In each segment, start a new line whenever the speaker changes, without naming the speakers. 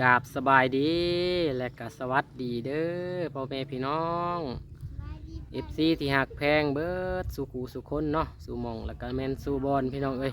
กราบสบายดีและก็สวัสดีเด้อพ่อแม่พี่น้องเอฟซีที่หักแพงเบิดสู่กูสู่คนเนาะสู่หมองแล้วก็แมนสู่บอลพี่น้องเอ้ย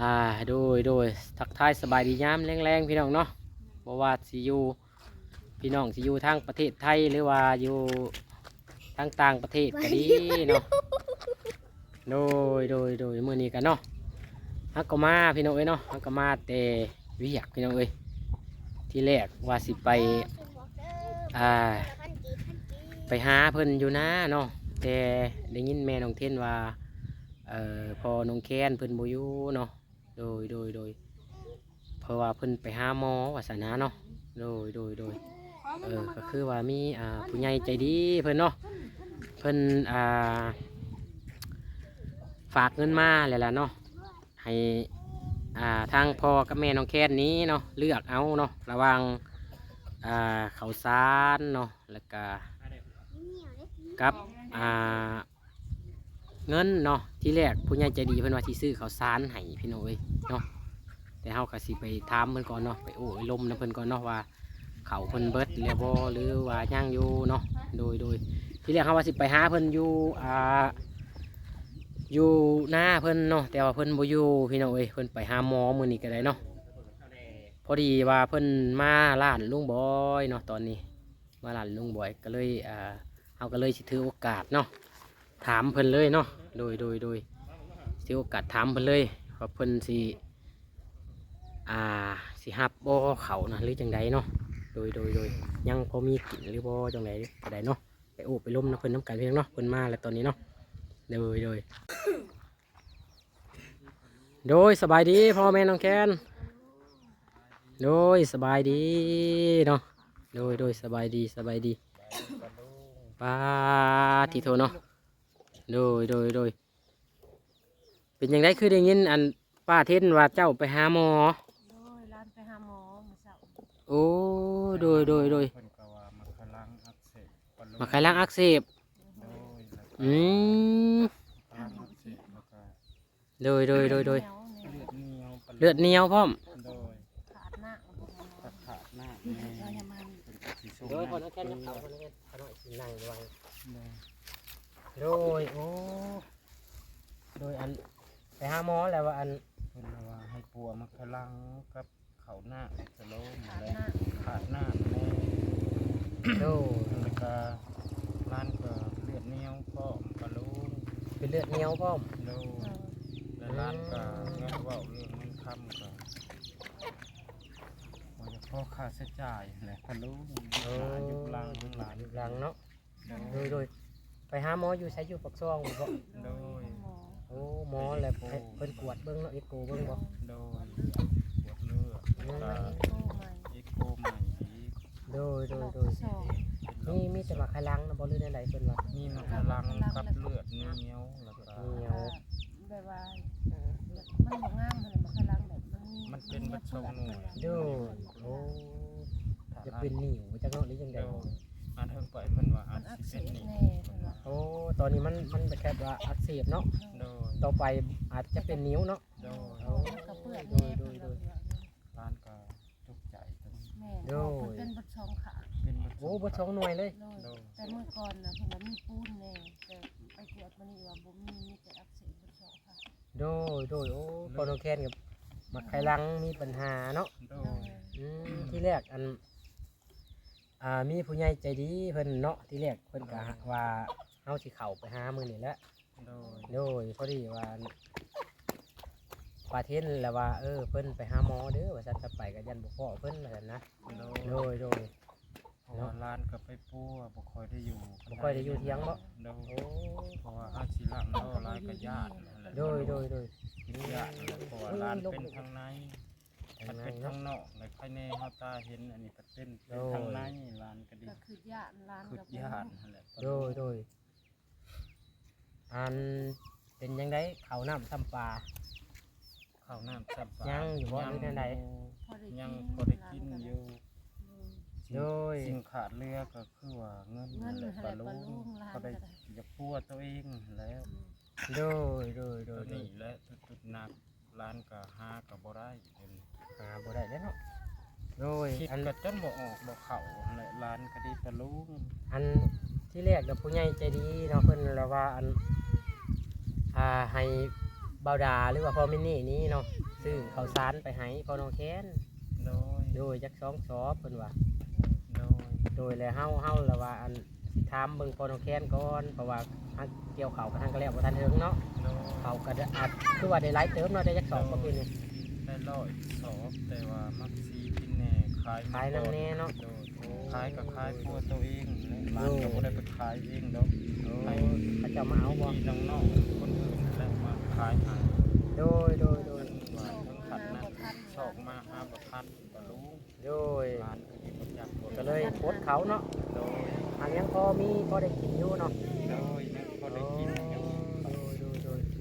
อ่าโดยโดยทักทายสบายดียามแรงๆพี่น้องเนาะบ่ว่าสิอยู่พี่น้องสิอยู่ทางประเทศไทยหรือว่าอยู่ทางต่างประเทศก็ดีเนาะโดยโดยโดยมื้อนี้กันเนาะฮักก็มาพี่น้องเอ้ยเนาะฮักก็มาแต่เวิยากพี่น้องเอ้ย ที่แรกว่าสิไปอ่าไปหาเพิ่นอยู่นะเนาะแต่ได้ยินแม่น้องเทนว่าเอ่อพอน้องแคนเพิ่นบ่อยู่เนาะโดยโดยโดยเพราะว่าเพิ่นไปหาหมอว่าสนาเนาะโดยโดยโดยเออก็คือว่ามีอ่าผู้ใหญ่ใจดีเพิ่นเนาะเพิ่นอ่าฝากเงินมาแล้วล่ะเนาะให้ อ่าทางพ่อกับแม่น้องแคนนี้เนาะเลือกเอาเนาะระหว่างอ่าเขาวสารเนาะแล้วก็กับอ่าเงินเนาะที่แรกผู้ใหญ่ใจดีเพิ่นว่าที่ซื้อเขาวสารให้พี่น้องเอ้ยเนาะแต่เฮาก็สิไปถามเพิ่นก่อนเนาะไปโอ้ยลมนะเพิ่นก่อนเนาะว่าเขาเพิ่นเบิดแล้วบ่หรือว่ายังอยู่เนาะโดยโดยที่แรกเฮาว่าสิไปหาเพิ่นอยู่อ่า อยู่หน้าเพิ่นเนาะแต่ว่าเพิ่นบ่อยู่พี่น้องเอ้ยเพิ่นไปหาหมอมื้อนี้ก็ได้เนาะพอดีว่าเพิ่นมาร้านลุงบอยเนาะตอนนี้ มาร้านลุงบอยก็เลยอ่าเฮาก็เลยสิถือโอกาสเนาะถามเพิ่นเลยเนาะโดยโดยโดยถือโอกาสถามเพิ่นเลยว่าเพิ่นสิอ่าสิฮับบ่เขานะหรือจังใดเนาะโดยโดยโดยยังพอมีกินหรือบ่จังใดก็ได้เนาะไปโอบไปล้มนะเพิ่นน้ำกันเพียงเนาะเพิ่นมาแล้วตอนนี้เนาะ โดยโดยโดยสบายดีพ่อแม่น้องแคนโดยสบายดีเนาะโดยโดยสบายดีสบายดีป้าทีโทเนาะโดยโดยโดยเป็นยังไงคือได้ยินอันป้าเทนว่าเจ้าไปหาหมอ
โดยร้านไปหาหมอมื้อเช้า
โอ้โดยโดยโดย
เพิ่นก็ว่ามันกำลังอักเสบปะลุ
มาไขล้างอักเสบ
โดยแล้วก็
อืม
กำลังอักเสบแล้วก็
โดยโดยโดยโดย
เหนียวเนี่ย
เลือดเหนียวปะ
เลือดเหนียวพร้อม
โดย
ขาดหน้าบ่พอ
ตะขาดหน้า
นี่
แม่
เราอย่ามัน
เพิ่นก็สิส่ง
โดยพอ
น้ำ
น้องแคนจะเขาพอน้องแคนเขาหน่อยสินั่งระวัง
โดย
โดยโอ้โดยอันไปหาหมอแล้วว่าอัน
เพิ่นว่าให้ปัวมันกำลังกับเขาหน้าสโลม
ขาด
และ
หน้า
ขาดหน้าแม่
โดย
แล้วก็ร้านก็ เลือดเหนียวพร้อมปะลุง
เป็นเลือดเหนียวพร้อม
โดย
เออ
และร้านก็เงินเว้าเรื่องเงินคำก็ว่าจะพอค่าใช้จ่ายแหละปะลุงหลานอยู่หลังหลาน
อยู่หลังเนาะ
โด
โด
ย
ยโดยไปหาหมออยู่ใช้อยู่ปักซองบ่
โดย
หมอ
โอ้หมอแล้วให้เพิ่นกวดเบิ่งเนาะเอ็กโกเบิ่งบ่
โดยปวดเลือด
อืม
ตา
โตใหม่
เอ็กโกใหม่อีก
โดยโดยโดย
สอง
มีมีแต่ว่าไขลังนะบ่หรือใดๆเพิ่นว่า
มีมะขลังกับเลือดเหนียวแล้วก็
เหนียว
แบบว่าเออมันบ่งามเลยมันกำลังแบบมันมี
มันเป็นบัดทรงหน่วย
โดยโอ้จะเป็นนิ่วจักเนาะหรือจัง
โด
ได๋
ยอันเทิงไปเพิ่นว่าอา
มั
จ
นอัก
สิ
เส
เป็น
บ
นี่
แน่เพิ่นว่า
โอ้ตอนนี้มันมันแค่ว่าอักเสบเนาะ
โดย
ต่อไปอาจจะเป็นนิ้วเนาะ
โดย
โอ้
มันก็เปื้อนแน่เพิ่นว่า
ร้านก็ตกใจ ตรงนี้
แม่นบอกเพิ่นเป็นบัดช่องขา
เป็นบัด
โอ้บ่สองหน่วยเลย
โดยแต่เมื่อก่อนน่ะเพิ่นว่ามีปูนแน่แต่ไปตรวจมานี่ว่าบ่มีมีแต่อักเสบบัดช่องขา
โดยโดยโอ้พอน้องแคนกับมักไขลังมีปัญหาเนาะ
โด
โด
ย
ย
อืมที่แรกอันอ่ามีผู้ใหญ่ใจดีเพิ่นเนาะที่แรกเพิ่นก็ว่าเฮาสิเข้าไปหามื้อนี่แหละ
โดย
โดยพอดีว่า ปาเทนแหละว่า เออเพิ่นไปหาหมอเด้อว่าซั่นจะไปก็ยันบ่พอเพิ่นว่าซั่นนะ
โด
โด
ย
ยโดย
เพราะว่าร้านก็ไปปัวบ่ค่อยได้อยู่
บ่ค่อยได้อยู่เถียงบ่
โดย
โอ้
เพราะว่าอาชีละเนาะร้านก็ญาตินั่นแหละ
โดยโดยโดย
ญาตินั่นแหละเพราะว่าร้านเป็นทางใน
ทา
มั
ง
น
ใน
เป็นทา
เนาะ
งนอกเลยใครแน่เฮาตาเห็นอันนี้ก็เป็นเป็น
โดย
ทางในร้านก็ดี
ก็คือญาติร้าน
คือ
กับ
ญาตินั่นแหละ
โดยโดยอันเป็นยังไงข้าวน้ำซ้ำปลา
ข้าวน้ำซับปลา
ยังอยู่บ่หรือแนวใด
พอได้
ยัง
กิน
พอได้กินอยู่
โดย
สิ่งขาดเรือก็คือว่าเงิน
เงิน
แหละ
ให้
ปลา
ปลา
ลุ
ลุ
ง
งร้าน
ก็
ก็
ได้
ได้
อย่าพัวตัวเองแล้ว
โดยโดยโด
ตัวย
โดย
นี้และจุดๆหนักร้านก็หาก็บ่ได้เดี๋ยวนี้
หาบ่ได้แล้วเนาะโดย
คิด
อัน
ก็จนบ่ออกบ่เข้าแหละร้านก็ดีปะลุง
อันที่แรกกับผู้ใหญ่ใจดีเนาะเพิ่นละว่าอันอ่าให้เบาดาหรือว่าพ่อมินนี่นี้เนาะซื้อข้าวสารไปให้พ่อน้องแค้น
โดย
โดยจักสองสอบเพิ่นว่า
โดย
โดยแล้วเฮาเฮาละว่าอันสิถามเบิ่งพ่อน้องแค้นก่อนเพราะว่าทางเกี่ยวข้าวกับทางก็แล้วบ่ทันถึงเนาะ
โดย
เขาก็ได้อาจคือว่าได้หลายเติมเนาะได้จักสอบบ่ปีนี้
ได้ร้อยสอบแต่ว่ามักซีกินแหน่ขาย
ขายนำแน่เนาะ
โดยขายก็ขายพัวตัวเองและร้านก็บ่ได้ไปขายเองดอก
โอ้
ให้
เขาเจะมาเอาบ่
พี่น้องๆ ขายให้
โดยโดยโดย
ว่าทั้งขันนะชอกมาหาบ่ทันก็รู้
โดย
ร้านก็มีประจักษ์บ่
ก็เลยโพสต์เขาเนาะ
โดย
อันยังพอมีพอได้กินอยู่เนาะ
โดยนั่นก็ได้กินอย่าง
โดยโดยโดย
กิ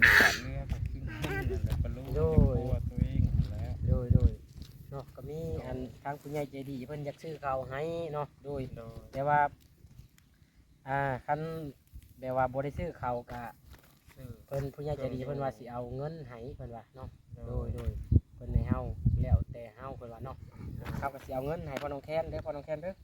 นขาดเนื้อก็กินขึ้นนั่นแหละก็รู้
โดย
ตัวตัวเองนั่นแหล้ว
โดยโดยเนาะก็มีอันทางผู้ใหญ่ใจดีเพิ่นอยากซื้อเขาวให้เนาะโดย
โดย
แต่ว่าอ่าคันแบบว่าบ่ได้ซื้อเขาวกะ
ซื้อ
เพิ่นผู้ใหญ่ใจดีเพิ่นว่าสิเอาเงินให้เพิ่นว่าเนาะ
โด
โดย
ย
โดยเพิ่นให้เฮาแล้วแต่เฮาเพิ่นว่าเนาะเขาก็สิเอาเงินให้พ่อน้องแคนเด้อพ่อน้องแคนเด้อ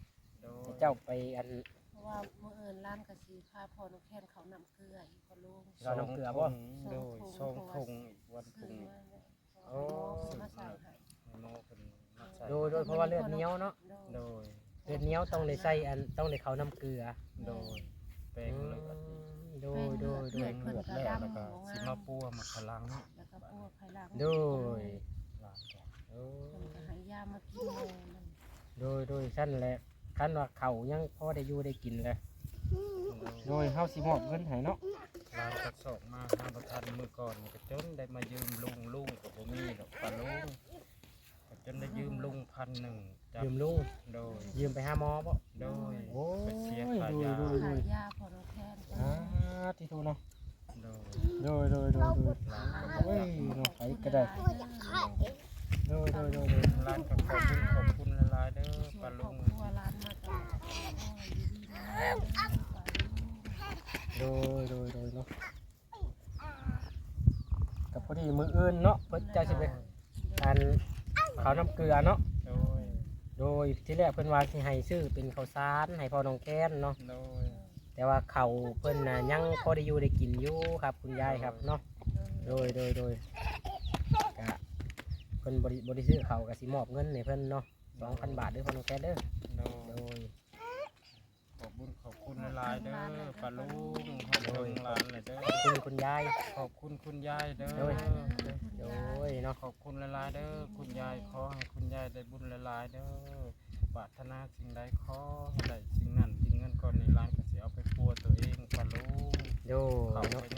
โดย
เจ้าไปอัน
เพราะว่ามื้ออื่นร้านก็สิพาพ่อน้องแค้นเขานำเกลืออีกพ่อลุง
เราน้ำเกลือบ่
โดยช่องทงอีกวันพ
ซื้
รุ่
อง
นี้
มาเลย
โอ้
มาใส่ให้
โมเป็นมาใส่
โดยโดยเพราะว่าเลือดเหนียวเนาะ
โด
โด
ย
ย
เลือดเหนียวต้องได้ใส่อันต้องได้เขาน้ำเกลือ
โดยแปลงเลือด
โดยโดยโด
แปล
ย
งเลือดแล้วแล้วก็สิมาปัวมาขลัง
แล้วก็พวกไข่ลัง
โดย
หลานก็
โอ้
เพิ่นก็ให้ยามากินแม่มัน
โดยโดยสั้นแหละคันว่าเขายังพอได้อยู่ได้กินเลยโดยเฮาสิมอบเงินให้เนาะ
หลานก็สอบมาหาประทันมือก่อนก็จนได้มายืมลุงลุงกับบ่มีดอกปลาลุงก็จนได้ยืมลุงพันหนึ่งจับ
ยืมลุง
โดย
ยืมไปหาหมอบ่
โดย
โอ้ย
ไปเสียค่ายา
ดู
ขายยาพ่อน้องแค้น
อ่าที่โทเนาะ
โดย
โดยโดยโดยโดย
หลานก็บ
โอ้
อยก
เนาะไปก็ได้โดยโดยโดยโดย
ร้านก็ขอบคุณขอบคุณหลายๆเด้อ
ส่
ป
ว
ลาน
คร
ลุ
อบ
ง
ครัวร้านมาตลอดโอ้ยดีๆนะปลาลุง
โดยโดยโดยเนาะกับพอดีมืออื่นเนาะเพิ่นเจ้าสิไปอันเขาน้ำเกลือเนาะ
โดย
โดยที่แรกเพิ่นว่าสิให้ซื้อเป็นข้าวสารให้พ่อน้องแค้นเนาะ
โดย
แต่ว่าเขาวเพิ่นน่ะยังพอได้อยู่ได้กินอยู่ครับ คุณยายครับเนาะโดยโดยโดยกะเพิ่นบริบริซื้อเขาวก็สิมอบเงินให้เพิ่นเนาะสองพันบาทเด้อพ่อน้องแค้นเด้อ
โด
โด
ย
ย
ขอบคุณขอบคุณหลายๆเด้อปลาลุงขอบคุณหลานเลยเด้อ
ขอบคุณคุณยาย
ขอบคุณคุณยายเด้อ
โดย โดยเนาะ
ขอบคุณหลายๆเด้อคุณยายขอให้คุณยายได้บุญหลายๆเด้อปรารถนาสิ่งใดขอให้ได้สิ่งนั้นสิ่งเงินก่อนในร้านก็สิ เอาไปปัวตัวเองปลาลุง
โด
เขา
ย
ไป
เนาะ
ยังพอ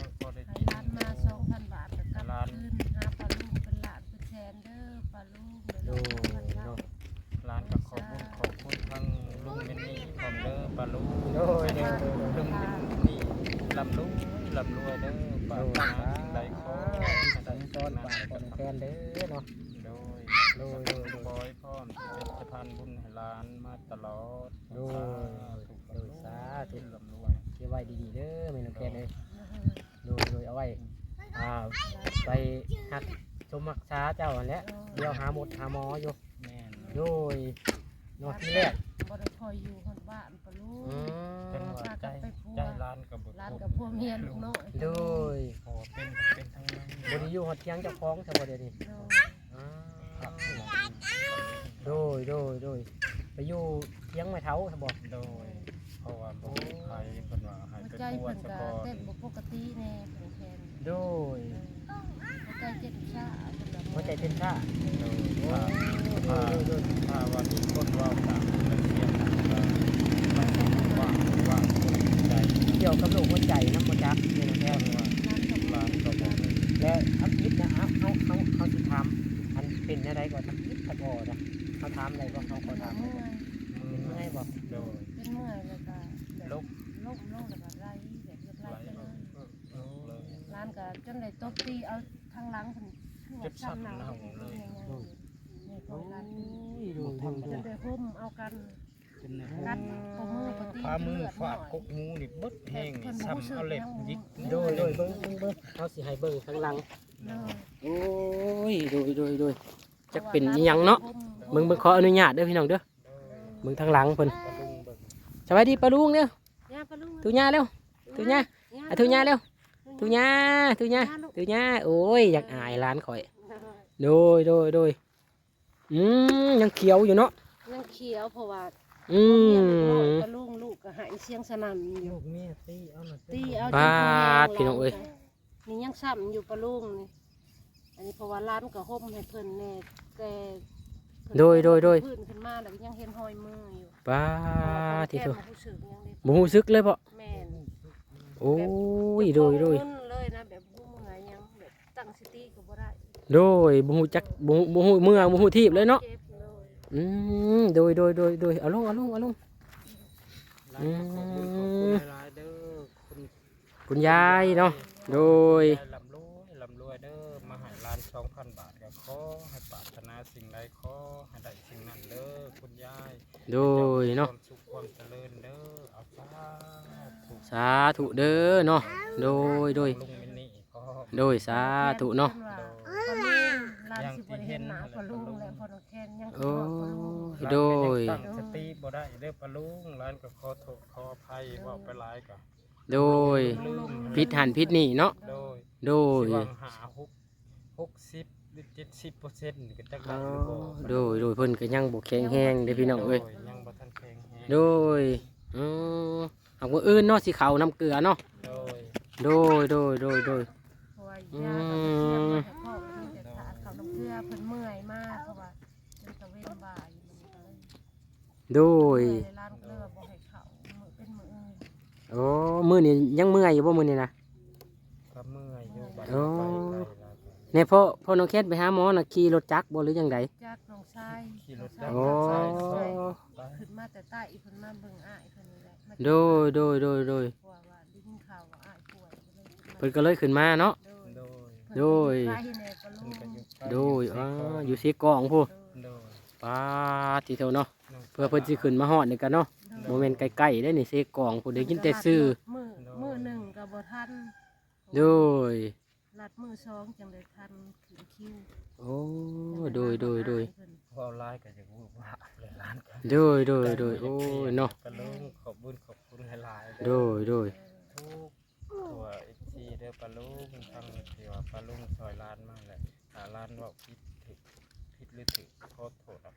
ได้
ว
ย
เก็
บไว้ดีๆเด้อแม่น้องแค้นเด้อโดยโดยเอาไว้อ่าไปหักชมรักษาเจ้าอันแหละเดี๋ยวหาหมดหาหมออยู่
แม่น
โดยเนาะที่แรก
บ่ได้คอยอยู่คนบ้านปลาลูก
อื
เป็น
ม
ว่าใจใจร้านกับบุตร
ร้านกับพวกเมียลูกน้อย
โดย
พอเป็นเป็นทั้งนั้น
บริยูฮอดเทียงเจ้าของซะบ่เดี๋ยวนี้
โดย
อ้า
ครับ
โดยโดยโดยไปอยู่เทียงไม้เท้าซะบ่
โดย เพราะว่าบ่มีใครเป็นว่าให้
หัว
ไป
ใจ
ปว
เพิ่
ด
น
สะ
ก็
ก่อน
เต้นบ่ปกติแน่เพิ่นแทน
โดย
หัวใจเจ็บช้าเพิ่นก็
หัวใจเต้นช้า
โดย
โอ้
ถ้า
โดยโดยโดย
ถ้าว่ามีคนเว่าต่างกันเสียงมันก็ว่างว่างคนใจ
เกี่ยวกับโรคหัวใจนำบ่จักแม่น้องแค้
แค่
น
ว่า
ร้านกับ
ร้านก็บอกเลย
และอัพคิดนะเอาเอาเอาเอาสิถามอันเป็นอะไรก่อนทักคิดทักออนะเขาถามอะไรบ่เขาขอถาม
เมื่อย
เป็นเมื่อยบ่
โดย
เป็นเมื่อยแล้วก็แบบ
ลก
ล้มลงแล้วก็ไล่แบบเรียบ
ไล
ร้อยไปเลยร้านก็จนได้ตบตีเอาทางหลังถึงช่องหนังเลยนี่พอร้านนี้
ดูดู
จ
ดู
นได้พุ่มเอากัน
เป็นไง
กัดข้อมือปฏิ
พามือฝาดกกงูนี่บดแห้งนี่ซ้ำเอาเล็กยิก
ดูดูเบิ้งเบิ้งเบิ้งเขาสิให้เบิ้งข้างหลังโอ้ยดูดูดูจักเป็นยังเนาะมึงมึงขออนุญาตเด้อพี่น้องเด้อ
เด้อ
มึงทางหลังเพิ่นสวัสดีปะลุงเด้อย่า
ลุง
ตุญาเร็ว ตุญาอะตุญาเร็วตุญาตุญาตุญาโอ้ยอยากอายร้านข่อยโดยโดยโดยอืมยังเขียวอยู่เนาะ
ยังเขียวเพราะว่า
อื
เมีย
ม
ปะลุงลูกก็หายเสียงสนั่นอยู่
ลูกเมียตีเอาหน่อย
ตีเอา
บาด
จน
พี่น้องเอ้ย
นี่ยังซ้ำอยู่ปะลุงนี่อันนี้เพราะว่าร้านก็ห่มให้เพิ่นแน่แต่ เพิ่น
โดยโดยโดย
พื้นขึ้นมาแล้วก็ยังเห็นรอยมืออยู่
ป้า
ที่
ที่
ถู
ถู
กรู้สึกยังเด็ก
บ่ฮู้ซึกเลยบ่
แม่น
โอ้ยโดยโดย
บ่มึนเลยนะแบบบ่เมื่อยยังแบบตั้งสติก็บ่ได้
โดยบ่ฮู้จักบ่ฮู้บ่ฮู้เมืองบ่ฮู้ทีบเลยเนาะ
เจ็บเลย
อืมโดยโดยโดยโดยเอาลงเอาลงเอาลง
ร้านก็ขอบคุณขอบคุณหลายๆเด้อคุณ
คุณยายเนาะ โดย
ยายลำรวยลำรวยเด้อมาให้ร้านสองพันบาทก็ขอให้ปรารถนาสิ่งใดขอให้ได้สิ่งนั้นเด้อคุณยาย
โดยเนาะ
ความสุขความเจริญเด้อเอาสาธุ
สาธุเด้อเนาะโดยโดย
ลุงมินนี่ขอ
โดยสาธุเนาะ
พอลุงร้านสิบ่ได้เห็นหน้าพอลุงและพอน้องแคนยัง
โอ้
พอลุง
โดย
ร้านก็งตั้งสติบ่ได้เด้อปะลุงร้านก็ขอโทษขออภัยเว่าไปหลายก็
โดยพิษหันพิษนี่เนาะ
โดย
โดย
สิหวังหาหก หกสิบหรือเจ็ดสิบเปอร์เซ็นต์ก็จักได้หรือบ่
โดยโดยเพิ่นก็ยังบ่แข็งแรงเด้อพี่น้องเอ้ย
โดยังบ่ทันแข็งแรง
โดยอือเอามื้ออื่นเนาะสิเข้าน้ำเกลือเนาะ
โดย
โดยโดยโดยโดย
เพราะว่ายาก็เทียมมาให้พ่อมันมีแต่ขาดเขาน้ำเกลือเพิ่นเมื่อยมากเพราะว่าเป็นตะเวนบ่ายมันก็เลย
โดย
เมื่อยร้านเกลือบ่ให้เขามือเป็นมืออื่น
โอ้มื้อนี้ยังเมื่อยอยู่บ่มื้อนี้นะ
ก็เมื่อยอยู่บัด
โอ้
ไปไกล แล้วก็
ในพ่อพ่อน้องแคทไปหาหมอน่ะขี่รถจักรบ่หรือจังได
จากน้องชาย
ขี่รถ
น้
จั
อง
กร
โอ้
ชาย
ใส่
ใส่
ไป
ขึ้นมาแต่ใต้อีเพิ่นมาเบิ่งอ้ายเพิ่นนี่แหละมา
โดยโดยโดยโดย
เพราะว่าว่าได้ยินข่าวว่าอ้ายป่วยก็เลยขึ้นมา
เพิ่นก็เลยขึ้นมาเนาะ
โดย
โดย
โดย
ไปแน่ก็ลุ
เพิ่น
ง
ก็อยู่ใกล้
โดย
อยู่
อ่า
ใกล้
อยู่สีกองผู้
โดย
ป้าที่เท่าเนาะ
น้ง
เพื่อเพิ่นสิขึ้นมาฮอดนี่กันเนาะโมเมนต์ใกล้ๆได้นี่สีกองผู้ได้ยินแต่ชื่อ
มือมือหนึ่งก็บ่ทัน
โดย
ลัดมือสองจังเลยทันขึ้นคิว
โอ้โดยโดยโดย
พอไลน์ก็จะพูดว่าเลยร้านกัน
โดยโดยโดยโอ้ยเนาะ
ปะลุงขอบคุญขอบคุณหลายๆ
โดยโดย
ทุกตัวเอซีเด้อปะลุงทั้งที่ว่าปะลุงซอยร้านมากเลยถ้าร้านว่าผิดถึกผิดหรือถึกขอโทษอะ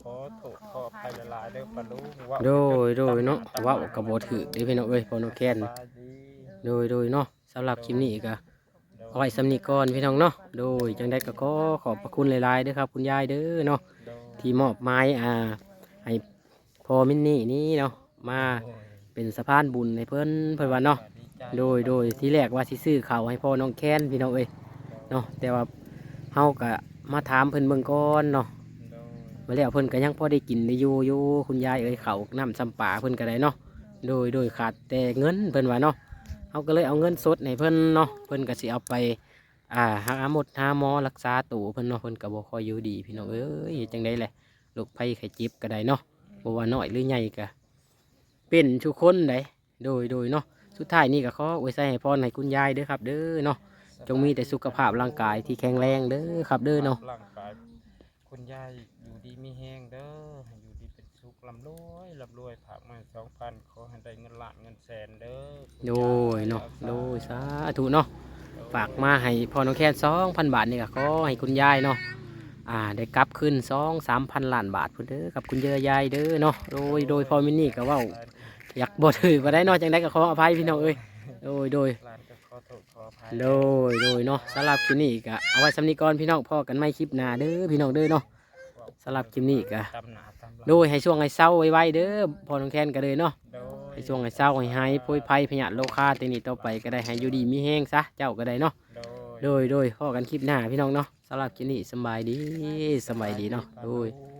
ขอโทษขออภัยหลายๆเด้อปะลุงว่า
โดยโดยเนาะเว้าก็บ่ถูกเด้พี่น้องเอ้ยพ่อน้องแคน
สบายดี
โดยโดยเนาะสำหรับคลิปนี้ก็ เอาไว้สำนีก่อนพี่น้องเนาะ โดยจังได้ก็ขอขอบพระคุณหลายๆเด้อครับ คุณยายเด้อเนาะ
โดย
ที่มอบไม้อ่าให้พอมินนี่นี้เนาะมาเป็นสะพานบุญให้เพิ่นเพิ่นว่าเนาะ
ดีใจ
โดยโดยที่แรกว่าสิซื้อข้าวให้พ่อน้องแค้นพี่น้องเอ้ยเนาะแต่ว่าเฮาก็มาถามเพิ่นเบิ่งก่อนเนาะ
โดย
มาแล้วเพิ่นก็ยังพอได้กินได้อยู่อยู่คุณยายเอ้ยข้าวน้ำซ้ำปลาเพิ่นก็ได้เนาะโดยโดยขาดแต่เงินเพิ่นว่าเนาะ เฮาก็เลยเอาเงินสดให้เพิ่นเนาะเพิ่นก็สิเอาไป อ่าหาหมดหาหมอรักษาตัวเพิ่นเนาะเพิ่นก็บ่ค่อยอยู่ดีพี่น้องเอ้ยจังได๋แหละโรคภัยไข้เจ็บก็ได้เนาะบ่ว่าน้อยหรือใหญ่ก็เป็นทุกคนได้โดยโดยเนาะสุดท้ายนี่ก็ขออวยใส่ให้พรให้คุณยายเด้อครับ เด้อเนาะจงมีแต่สุขภาพร่างกายที่แข็งแรงเด้อครับเด้อเนาะ
ร่างกายคุณยายอยู่ดีมีแห้งเด้อ ลำรวยลำรวยผากมาสองพันขอให้ได้เงินล้านเงินแสนเด้อคุณ
โดยเนาะ
อ
โดยสาธุเนาะฝากมาให้พ่อน้องแค่สองพันบาทนี่ก็ขอให้คุณยายเนาะอ่าได้กลับขึ้นสองสามพันล้านบาทพุ่นเด้อกับคุณเยอะยายเด้อเนาะโดยโดยพ่อมินนี่ก็เว่าอยากบ่ถือบ่ได้เนาะจังได้ก็ขออภัยพี่น้องเอ้ยโดยโดย
ร้านก็ขอโทษขออภัย
โดยโดยเนาะสำหรับคลิปนี้ก็เอาไว้สำนีก่อนพี่น้องพ่อกันไม่คลิปหน้าเด้อพี่น้องเด้อเนาะ สำหรับคลิปนี้ก็
ตำหนาตำหลัง
โดยให้ช่วงให้เศร้าไว้ๆเด้อพอน้องแคนก็เลยเนาะ
โดย
ให้ช่วงให้เศร้าให้หายโพยภัยพยาธิโลคาเตนี่ต่อไปก็ได้ให้อยู่ดีมีแห้งซะเจ้าก็ได้เนาะ
โดย
โดยโดยพ่อกันคลิปหน้าพี่น้องเนาะสำหรับคลิปนี้สำบายดีสำบายดีเนาะโดย
โดย